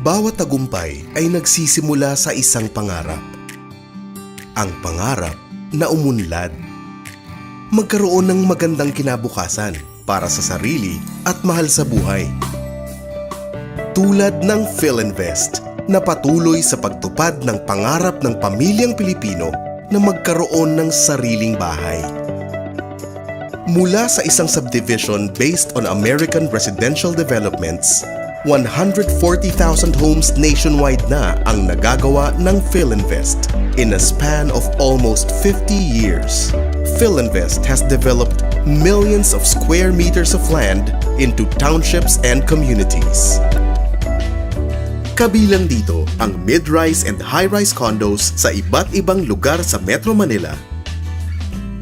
Bawat tagumpay ay nagsisimula sa isang pangarap. Ang pangarap na umunlad. Magkaroon ng magandang kinabukasan para sa sarili at mahal sa buhay. Tulad ng PhilInvest na patuloy sa pagtupad ng pangarap ng pamilyang Pilipino na magkaroon ng sariling bahay. Mula sa isang subdivision based on American residential developments, 140,000 homes nationwide na ang nagagawa ng PhilInvest in a span of almost 50 years. PhilInvest has developed millions of square meters of land into townships and communities. Kabilang dito ang mid-rise and high-rise condos sa iba't ibang lugar sa Metro Manila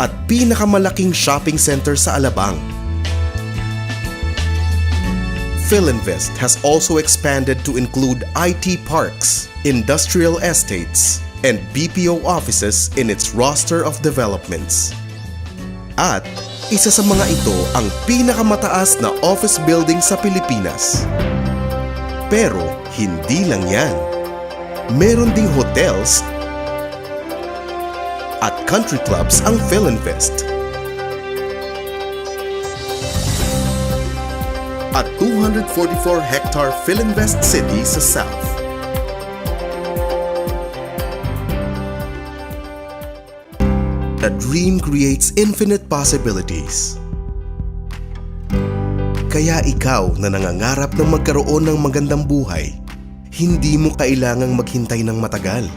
at pinakamalaking shopping center sa Alabang. PhilInvest has also expanded to include IT parks, industrial estates, and BPO offices in its roster of developments. At isa sa mga ito ang pinakamataas na office building sa Pilipinas. Pero hindi lang yan. Meron ding hotels at country clubs ang PhilInvest. At 244 hectare PhilInvest City sa South. The dream creates infinite possibilities. Kaya ikaw na nangangarap ng magkaroon ng magandang buhay, hindi mo kailangang maghintay ng matagal.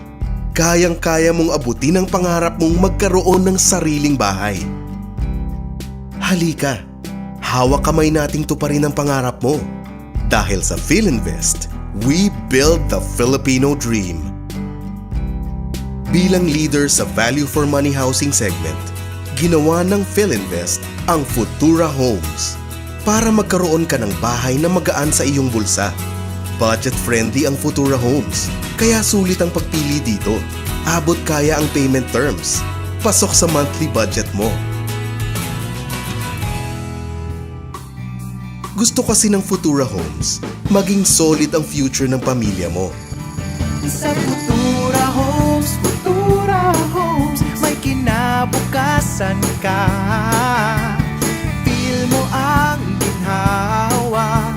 Kayang-kaya mong abutin ang pangarap mong magkaroon ng sariling bahay. Halika, hawak kamay nating tuparin ang pangarap mo. Dahil sa PhilInvest, we build the Filipino dream. Bilang leader sa value for money housing segment, ginawa ng PhilInvest ang Futura Homes para magkaroon ka ng bahay na magaan sa iyong bulsa. Budget-friendly ang Futura Homes, kaya sulit ang pagpili dito. Abot kaya ang payment terms. Pasok sa monthly budget mo. Gusto kasi ng Futura Homes, maging solid ang future ng pamilya mo. Sa Futura Homes, Futura Homes May kinabukasan ka Feel mo ang ginhawa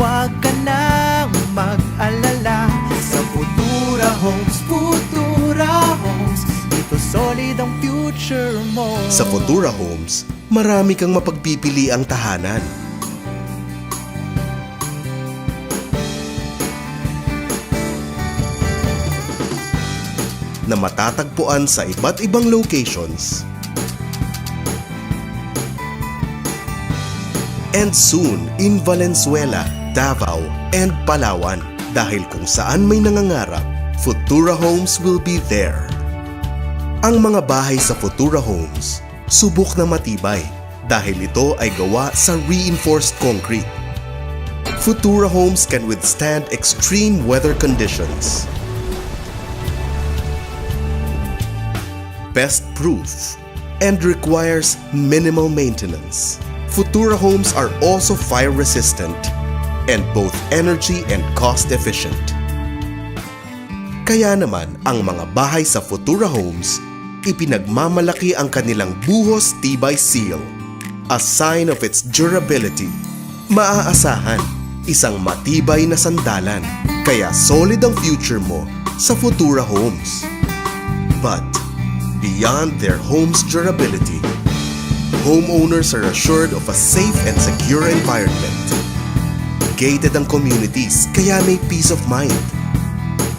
Huwag ka nang mag-alala Sa Futura Homes, Futura Homes Dito solid ang future mo Sa Futura Homes, marami kang mapagpipili ang tahanan. Na matatagpuan sa iba't ibang locations. And soon in Valenzuela, Davao, and Palawan dahil kung saan may nangangarap, Futura Homes will be there. Ang mga bahay sa Futura Homes, subok na matibay dahil ito ay gawa sa reinforced concrete. Futura Homes can withstand extreme weather conditions. Pest proof and requires minimal maintenance. Futura homes are also fire resistant and both energy and cost efficient. Kaya naman ang mga bahay sa Futura Homes, ipinagmamalaki ang kanilang buhos tibay seal, a sign of its durability. Maaasahan, isang matibay na sandalan, kaya solid ang future mo sa Futura Homes. But beyond their home's durability, homeowners are assured of a safe and secure environment. Gated ang communities kaya may peace of mind.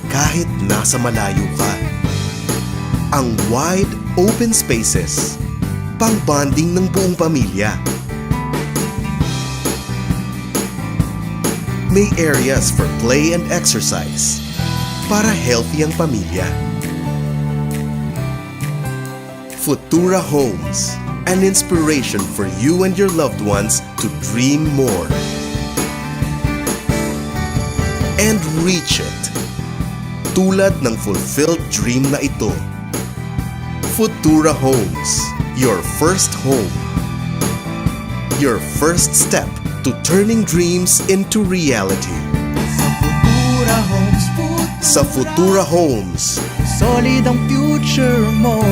Kahit nasa malayo ka. Ang wide, open spaces, pang-bonding ng buong pamilya. May areas for play and exercise para healthy ang pamilya. Futura Homes, an inspiration for you and your loved ones to dream more and reach it. Tulad ng fulfilled dream na ito. Futura Homes, your first home. Your first step to turning dreams into reality. Sa Futura Sa Futura Homes, Solid ang future mo